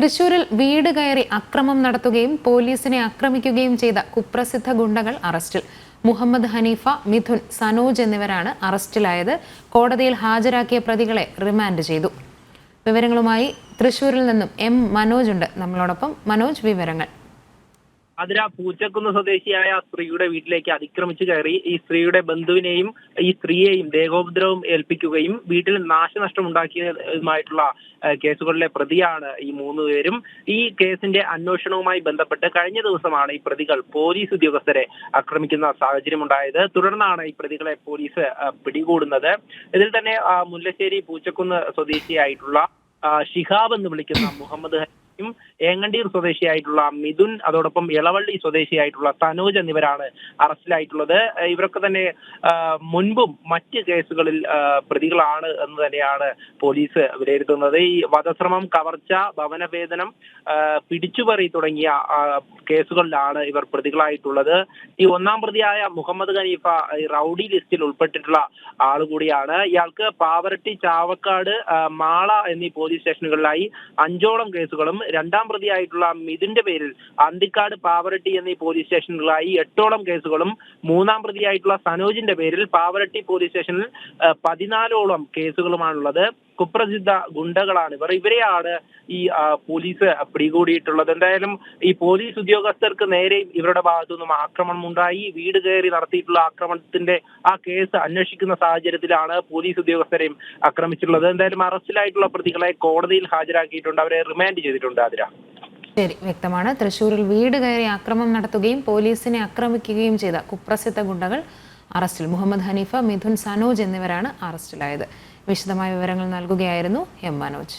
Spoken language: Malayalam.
തൃശൂരിൽ വീട് കയറി അക്രമം നടത്തുകയും പോലീസിനെ ആക്രമിക്കുകയും ചെയ്ത കുപ്രസിദ്ധ ഗുണ്ടകൾ അറസ്റ്റിൽ. മുഹമ്മദ് ഹനീഫ മിഥുൻ സനോജ് എന്നിവരാണ് അറസ്റ്റിലായത്. കോടതിയിൽ ഹാജരാക്കിയ പ്രതികളെ റിമാൻഡ് ചെയ്തു. വിവരങ്ങളുമായി തൃശൂരിൽ നിന്നും എം മനോജ് ഉണ്ട്. നമ്മളോടൊപ്പം മനോജ് വിവരങ്ങൾ. അതിര പൂച്ചക്കുന്ന് സ്വദേശിയായ സ്ത്രീയുടെ വീട്ടിലേക്ക് അതിക്രമിച്ചു കയറി ഈ സ്ത്രീയുടെ ബന്ധുവിനെയും ഈ സ്ത്രീയെയും ദേഹോപദ്രവം ഏൽപ്പിക്കുകയും വീട്ടിൽ നാശനഷ്ടം ഉണ്ടാക്കിയതുമായിട്ടുള്ള കേസുകളിലെ പ്രതിയാണ് ഈ മൂന്ന് പേരും. ഈ കേസിന്റെ അന്വേഷണവുമായി ബന്ധപ്പെട്ട് കഴിഞ്ഞ ദിവസമാണ് ഈ പ്രതികൾ പോലീസ് ഉദ്യോഗസ്ഥരെ ആക്രമിക്കുന്ന സാഹചര്യമുണ്ടായത്. തുടർന്നാണ് ഈ പ്രതികളെ പോലീസ് പിടികൂടുന്നത്. ഇതിൽ തന്നെ മുല്ലശ്ശേരി പൂച്ചക്കുന്ന് സ്വദേശിയായിട്ടുള്ള ഷിഹാബ് എന്ന് വിളിക്കുന്ന മുഹമ്മദ് ഹനീഫയും ഏങ്ങണ്ടീർ സ്വദേശിയായിട്ടുള്ള മിഥുൻ അതോടൊപ്പം ഇളവള്ളി സ്വദേശിയായിട്ടുള്ള തനോജ് എന്നിവരാണ് അറസ്റ്റിലായിട്ടുള്ളത്. ഇവരൊക്കെ തന്നെ മുൻപും മറ്റ് കേസുകളിൽ പ്രതികളാണ് എന്ന് തന്നെയാണ് പോലീസ് വിലയിരുത്തുന്നത്. ഈ വധശ്രമം കവർച്ച ഭവനവേദനം ആ, പിടിച്ചുപറി തുടങ്ങിയ കേസുകളിലാണ് ഇവർ പ്രതികളായിട്ടുള്ളത്. ഈ ഒന്നാം പ്രതിയായ മുഹമ്മദ് ഖനീഫ ഈ റൌഡി ലിസ്റ്റിൽ ഉൾപ്പെട്ടിട്ടുള്ള ആൾ കൂടിയാണ്. ഇയാൾക്ക് പാവറട്ടി ചാവക്കാട് മാള എന്നീ പോലീസ് സ്റ്റേഷനുകളിലായി അഞ്ചോളം കേസുകളും രണ്ടാം പ്രതിയായിട്ടുള്ള മിഥുന്റെ പേരിൽ അന്തിക്കാട് പാവറട്ടി എന്നീ പോലീസ് സ്റ്റേഷനുകളിലായി എട്ടോളം കേസുകളും മൂന്നാം പ്രതിയായിട്ടുള്ള സനോജിന്റെ പേരിൽ പാവറട്ടി പോലീസ് സ്റ്റേഷനിൽ പതിനാലോളം കേസുകളുമാണുള്ളത്. കുപ്രസിദ്ധ ഗുണ്ടകളാണ്. ഇവർ ഇവരെയാണ് ഈ പോലീസ് പിടികൂടിയിട്ടുള്ളത്. എന്തായാലും ഈ പോലീസ് ഉദ്യോഗസ്ഥർക്ക് നേരെയും ഇവരുടെ ഭാഗത്തു നിന്നും ആക്രമണം ഉണ്ടായി. വീട് കയറി നടത്തിയിട്ടുള്ള ആക്രമണത്തിന്റെ ആ കേസ് അന്വേഷിക്കുന്ന സാഹചര്യത്തിലാണ് പോലീസ് ഉദ്യോഗസ്ഥരെയും ആക്രമിച്ചിട്ടുള്ളത്. എന്തായാലും അറസ്റ്റിലായിട്ടുള്ള പ്രതികളെ കോടതിയിൽ ഹാജരാക്കിയിട്ടുണ്ട്. അവരെ റിമാൻഡ് ചെയ്തിട്ടുണ്ട് ആതിര. ശരി വ്യക്തമാണ്. തൃശൂരിൽ വീട് കയറി ആക്രമണം നടത്തുകയും പോലീസിനെ ആക്രമിക്കുകയും ചെയ്ത കുപ്രസിദ്ധ ഗുണ്ടകൾ അറസ്റ്റിൽ. മുഹമ്മദ് ഹനീഫ മിഥുൻ സനോജ് എന്നിവരാണ് അറസ്റ്റിലായത്. വിശദമായ വിവരങ്ങൾ നൽകുകയായിരുന്നു എം മനോജ്.